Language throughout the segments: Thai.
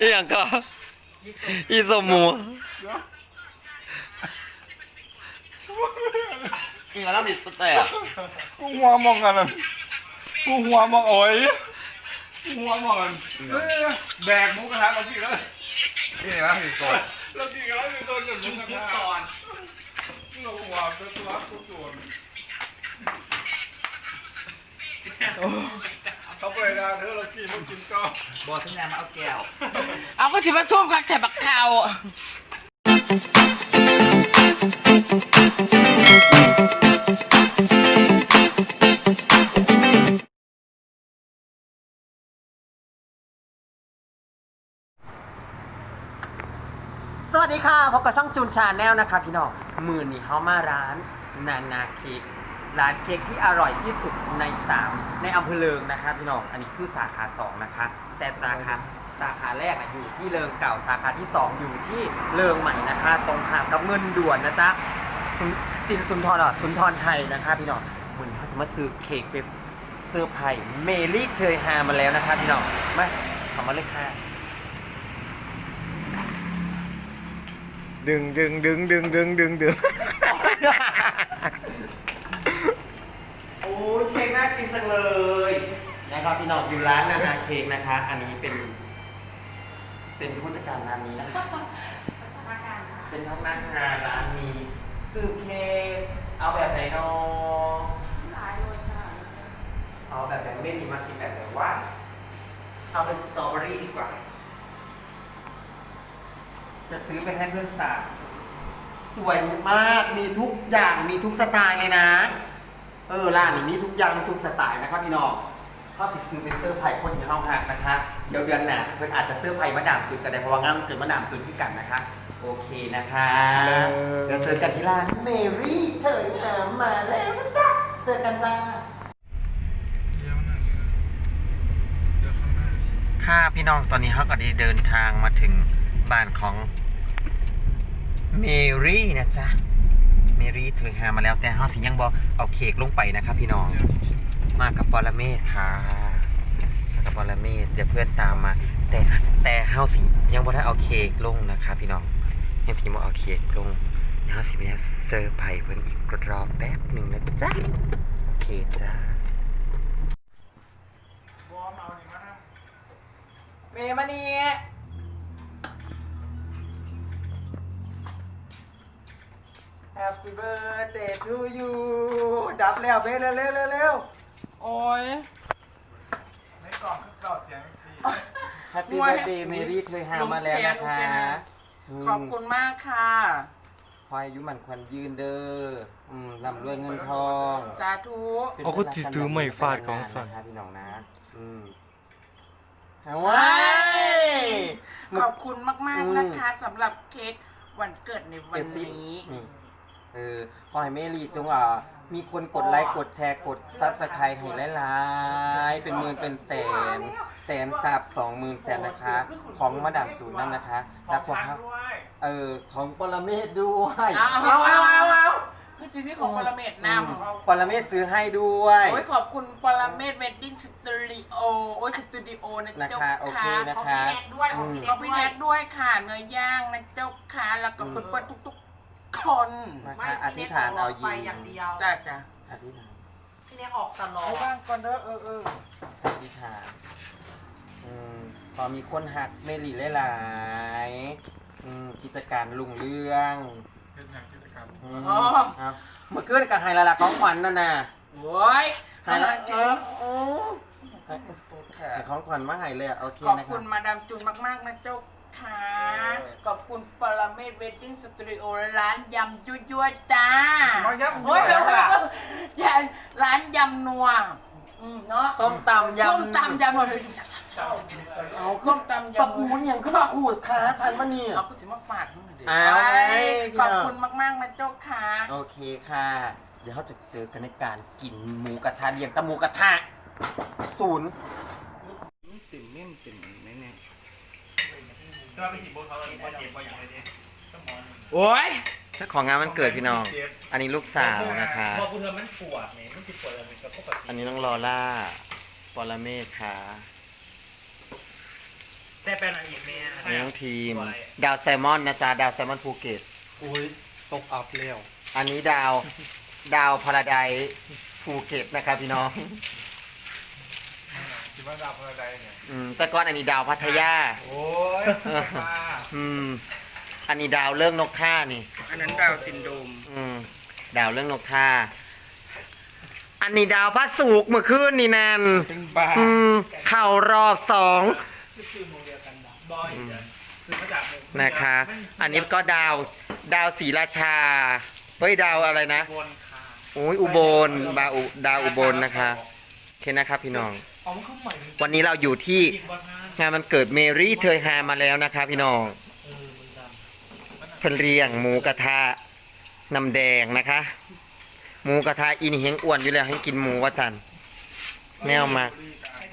อีหยังก็อีสมหมูกินแล้วบิดแต่อะกูหัวมองกันนั่นกูหัวมองโอ้ยกูหัวมองกันเฮ้ยแบกหมูกระทะเรากินแล้วนี่นะบิดโซนเรากินกันแล้วมีตัวหนึ่งหมูกระทะก่อนเราหัวตัวตัวตัวส่วนเขาไปนะเธอเรากินเรากินก็บอกสัญญามาเอาแก้ว เอาก็สิมาส้มกักแต่บักเทาสวัสดีค่ะพบกับช่องจูนชาแนลนะคะพี่น้องมือนี้เขามาร้านนานาเค้ก ร้านเค้กที่อร่อยที่สุดในสามในอำเภอเลิงนะคะพี่น้อง อันนี้คือสาขาสองนะคะ แต่สาขาสาขาแรกอะอยู่ที่เลิงเก่า สาขาที่สองอยู่ที่เลิงใหม่นะคะ ตรงข้ามกับเงินด่วนนะจ๊ะสุนสินสุนทรอะสุนทรไทยนะคะพี่น้องวันนี้เขาจะมาซื้อเค้กไปเซอร์ไพรส์เมลี่เจยฮามาแล้วนะคะพี่น้องมาทำมาเลยค่ะดึงดึงดึงดึงดึงดึงดึง โอ้ยเค้กน่ากินจังเลยนะครับพี่น้องอยู่ร้านนานาเค้กนะคะ อันนี้เป็น เป็นผู้จัดการร้านนี้นะคะเป็นพนักงานร้านนี้ซื้อเค้กเอาแบบไหนเนาะเอาแบบไหนไม่ดีมากินแบบไหนว่าเอาเป็นสตรอเบอรี่ดีกว่า จะซื้อไปให้เพื่อนสาวสวยมากมีทุกอย่างมีทุกสไตล์เลยนะ เออร้านนี้มีทุกอย่างมีทุกสไตล์นะครับพี่น้องก็ติดซื้อเป็นเสื้อร์ไผ่คนที่ห้องพักนะคะ เดี๋ยวเดือนหน้าเพื่อนอาจจะเสื้อร์ไผ่มาดามจุดกันได้เพราะว่างานมันเกิดมาดามจุดที่กันนะคะ โอเคนะคะเดี๋ยวเจอกันที่ร้านเมรี่เฉยหามมาแล้วนะจ๊ะเจอกันจ้าเดี๋ยวนะเดี๋ยวข้างหน้าค่ะพี่น้องตอนนี้เขาก็ได้เดินทางมาถึงบ้านของเมรี่นะจ๊ะ เมรี่เธอหามาแล้วแต่เขาสิยังบอเอาเค้กลงไปนะครับพี่น้องเดี๋ยวนี้ใช่ไหมมากับปรเมศค่ะมากับปรเมศเดี๋ยวเพื่อนตามมา แต่แต่เฮาสิยังบ่ได้เอาเค้กลงนะคะพี่น้องยังสิบ่เอาเค้กลงเดี๋ยวเฮาสิไปเซอร์ไพรส์เพิ่นอีกรอบแป๊บหนึ่งนะจ๊ะโอเคจ้าบอมเอาหนิมานะเมมานี่ Happy birthday to you ดับแล้วเบเร็วเร็วเร็วเร็ว โอ้ย ในกล่องคือเก่าเสียงสี Happy โอ้ย birthday เมรี่เธอหามาแล้วนะคะขอบคุณมากค่ะ ขอให้อายุหมันควันยืนเด้ออืมร่ำรวยเงินทองสาธุ เอาก็จิถือไม้ฟาดของสัตว์นะครับพี่น้องนะ อืมเอาไว้ขอบคุณมากอืมๆนะคะสำหรับเค้กวันเกิดในวันเดี๋ยวสินี้ นี่ เออขอให้เมรี่จงอะมีคนกดไลค์กดแชร์กดซับสไครต์ให้หลายๆเป็นหมื่นเป็นแสน แสนสับสองหมื่นแสนนะคะ ของมาดามจูนนั่นนะคะรับชมครับเออของปรเมศด้วยเอาเอาเอาเอาเอาพี่จีพี่ของปรเมศนอืมปรเมศซื้อให้ด้วยำโอ้ยขอบคุณปรเมศเวดดิ้งสตูดิโอโอ้ยสตูดิโอนะนะเจ้าคะโอเคค่ะนะคะด้วยอืมขอบพี่แนกด้วยค่ะเนื้อย่างนะเจ้าค่ะแล้วก็เพื่อนๆทุกๆ คนนะคะอธิษฐานเอายิไปงอย่างเดียวจ้าจ้าอธิษฐานพี่เล็กออกตลอเอาดบ้างก่อนเด้อเออเอออธิษฐานอืมขอมีคนหักเมลีหลายๆอืมกิจการลุงเรื่องเป็นอย่างกิจกรรมอืมเอาเมื่อคืนกับไฮลาลาของขวัญนั่นน่ะโว้ยไฮลาเออโอ้ตัวแถมของขวัญมาให้เลยอะโอเคขอบนะคคุรับ ณมาดามจุนมากๆนะเจ้า ค่ะขอบคุณปรเมศเวดดิ้งสตูดิโอร้านยำจุยั่วๆจ้ามาย้ำโอ้ยเดี๋ยวๆอย่าร้านยำนัวอืมเนาะส้มตำยำส้มตำยำนัวเอาส้มตำยำปะปูนอย่างขึ้นมาขูดขาฉันมาเนี่ย เอากูสิมาฝาดมึงหน่อยดิอ้าวไอ้พี่ขอบน้อง คุณมากๆนะเจ้าค่ะ โอเคค่ะ เดี๋ยวเขาจะเจอกันในการกินหมูกระทะเลี้ยงแตะหมูกระทะศูนย์ ติ่มเม่นติ่มแน่ ก็ไปหิบบนเขาเลยพอเจ็บพออย่างไรเนี่ยต้องมอนๆโอ้ยถ้าของงานมันเกิดพี่น้อง อันนี้ลูกสาวนะคะ พอคุณทำมันปวดเนี่ยมันติดปวดอะไรกับปกติอันนี้น้องลอล่าปรเมศค่ะแต่เป็นอะไรอีกเนี่ยนี่น้องทีม ดาวแซลมอนนะจ๊ะดาวแซลมอนภูเก็ตโอ้ยตกอัพแล้วอันนี้ดาว ดาวพาราไดภูเก็ตนะครับพี่น้องคิด ว่าดาวพลาไดเนี่ย อืมแต่ก่อนอันนี้ดาวพัทยา โอ้ยมาอืม อันนี้ดาวเรื่องนกท่านี่ อันนั้นดาวซินโดรมอืม ดาวเรื่องนกท่า อันนี้ดาวพระศุกร์เมื่อคืนนี่นันเป็นบ้าอืม เข่ารอบสองนะคะ อันนี้ก็ดาว ดาวศรีราชา เฮ้ยดาวอะไรนะโอ้ยอุบลดาวอุดาวอุบลนะคะ โอเคนะครับพี่น้อง วันนี้เราอยู่ที่งานมันเกิดเมรี่เทยฮามาแล้วนะคะพี่น้องเพิ่นเรียงหมูกระทะน้ำแดงนะคะ หมูกระทะอินเฮงอ้วนอยู่แล้วให้กินหมูวะสันแมวมาก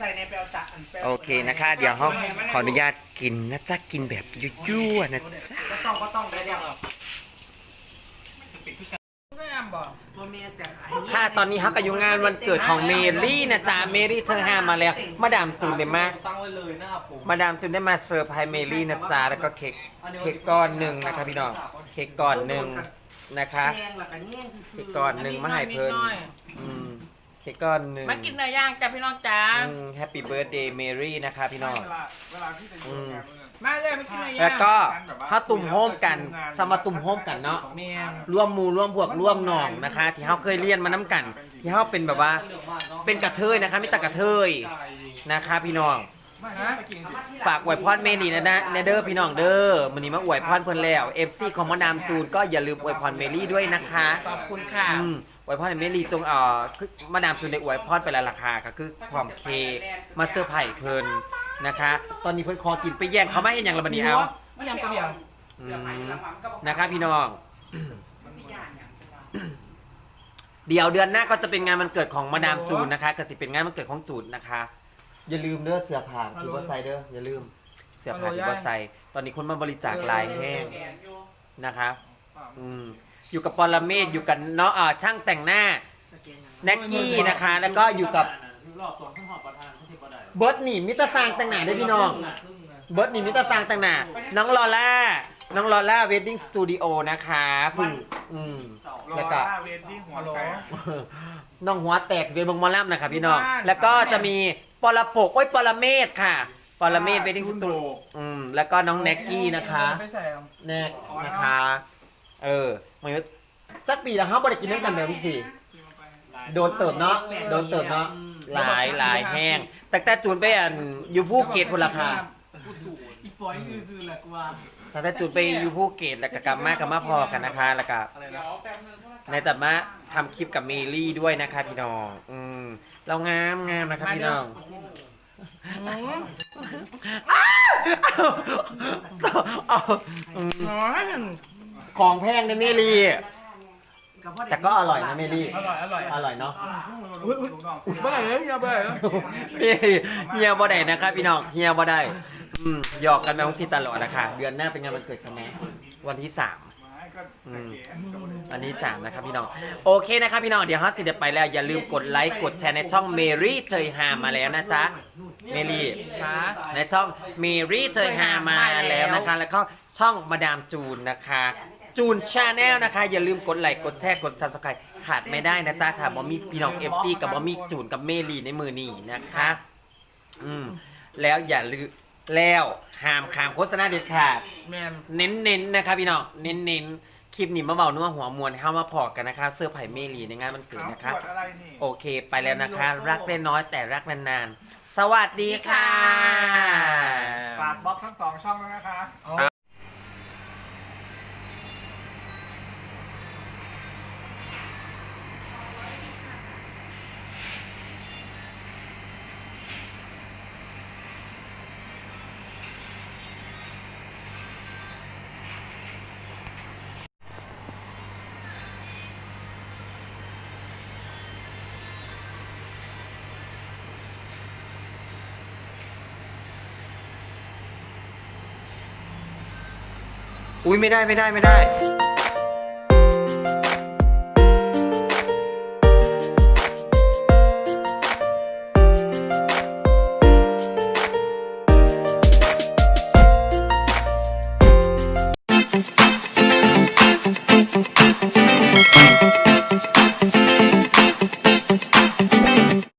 ใจในแปลวจักอันแปลวโอเคนะคะ เดี๋ยวเขาขออนุญาตกินนะจ๊ะกินแบบยั่วๆนะจ๊ะก็ต้องก็ต้องได้แล้ว ไม่ยบอกค่ะตอนนี้เขาก็อยู่งานวันเกิดของเมรี่นะจ๊ะเมรี่เธอห้ามาแล้วมาดามจูนได้มาตั้งไว้เลยนะครับผม มาดามจูนได้มาเซอร์ไพรส์เมรี่นะจ๊ะแล้วก็เค้กเค้กก้อนหนึ่งนะคะพี่น้องเค้กก้อนหนึ่งนะคะแกงหลักอันนี้เค้กก้อนหนึ่งมาให้เพิ่นอืม เค้กก้อนหนึ่งมากินเนื้อย่างจ้ะพี่น้องจ้าแฮปปี้เบิร์ดเดย์เมรี่นะคะพี่น้อง เวลาเวลาที่จะอยู่งานเนี่ยมาเลยมากินเนื้อย่างแล้วก็ถ้าตุ่มโฮมกันสมาตุ่มโฮมกันเนาะเมียงร่วมหมูร่วมพวกร่วมหนองนะคะ ที่เขาเคยเรียนมาน้ำกัน ที่เขาเป็นแบบว่า เป็นกระเทยนะคะไม่ตากระเทยนะคะพี่น้องไม่ฮะไปกินสิฝากอวยพรเมลีนะนะนะเด้อพี่น้องเด้อมันนี้มาอวยพรเพิ่นแล้ว FC ของมะนามจูนก็อย่าลืมอวยพรเมลี่ด้วยนะคะ ขอบคุณค่ะอืมอ วยพรให้เมลี่จงเอ่อคือมะนามจูนได้อวยพรไปแล้วราคาก็คือความเคกมาเสื้อร์ไผ่เพิ่นนะคะ ตอนนี้เพิ่นคอกินไปแย่งเขาไม่เห็นอย่างละบัดนี้เอาไม่ยังกระเบียงอืมนะคะพี่น้อง เดี๋ยวเดือนหน้าก็จะเป็นงานวันเกิดของมาดามจูนนะคะก็สิเป็นงานวันเกิดของจูนนะคะ อย่าลืมเด้อเสื้อผ้าที่บ่ใส่เด้ออย่าลืม เสื้อผ้าที่บ่ใส่ตอนนี้คนมาบริจาคลายแห้งนะคะ อืม อยู่กับปรเมศอยู่กับเนาะอ่าช่างแต่งหน้า แน็กกี้นะคะ แล้วก็อยู่กับรอบสองขึ้นหอประธานที่ประดเบิร์ดหนี่มิตรฟางแต่งหน้าด้วยพี่น้อง เบิร์ดหนี่มิตรฟางแต่งหน้า น้องลอล่า น้องลอล่าเวดดิ้งสตูดิโอนะคะเพึ่งอืมรอแล้วก็หน้าเวทีหัวแสง น้องหัวแตกเวียนบงมอลล่ำนะคะพี่น้องแล้วก็จะมีปรปกโอ้ยปรเมศค่ะ ปรเมศเวดดิ้งสตูดิโออืม แล้วก็น้องแน็กกี้นะคะไม่ใส่ แน็กนะคะ เออมันก็จักปีแล้วครับบริกินด้วยกันแบบนี้สิโดนเติบเนาะโดนเติบเนาะหลายหลายแห้งแต่แต่จูนไปอันอยู่ภูเก็ตพนละค่ะ อีปอยคือซื้อแหละกูว่าแต่แต่จูนไปอยู่ภูเก็ตแล้วก็กลับมากลับมาพอกันนะคะ แล้วก็อะไรนะในจัดมาทำคลิปกับเมลี่ด้วยนะคะพี่น้อง อืมเรางามงามนะครับพี่น้องเอาอืม อ๋อหนึ่ง ของแพงในเมลี่แต่ก็อร่อยนะเมลี่ อร่อยอร่อยอร่อยเนาะเบื่อเลยอย่าเบื่อเฮียเฮียบ่ได้นะครับพี่น้องเฮียบ่ได้อืมหยอกกันแบบนี้ตลอดนะคะเดือนหน้าเป็นงานวันเกิดใช่ไหมวันที่สามวันที่สามนะครับพี่น้อง โอเคนะครับพี่น้อง เดี๋ยวฮอตสิเดี๋ยวไปแล้ว อย่าลืมกดไลค์กดแชร์ในช่องเมรี่เจยฮามาแล้วนะจ๊ะเมรี่ค่ะในช่องเมรี่เจยฮามาแล้วนะคะ แล้วก็ช่องมาดามจูนนะคะ จูนชาแนลนะคะ อย่าลืมกดไลค์กดแชร์กดซับสไครต์ขาดไม่ได้นะจ๊ะค่ะบอมีพี่น้องเอฟซีกับบอมีจูนกับเมรี่ในมือนี่นะคะ อืมแล้วอย่าลืมแล้วห้ามขามโฆษณาเด็ดขาด แมนเน้นๆนะครับพี่น้องเน้นๆคลิปนี้มาเบานัวหัวมวลเข้ามาพอกันนะคะ เสื้อไผ่เมลีในงานมันเกิดนะคะอะไรนี่โอเคไปแล้วนะคะ รักเล็กน้อยแต่รักนานๆสวัสดีค่ะ ฝากบล็อกทั้งสองช่องแล้วนะคะ อุ้ยไม่ได้ไม่ได้ไม่ได้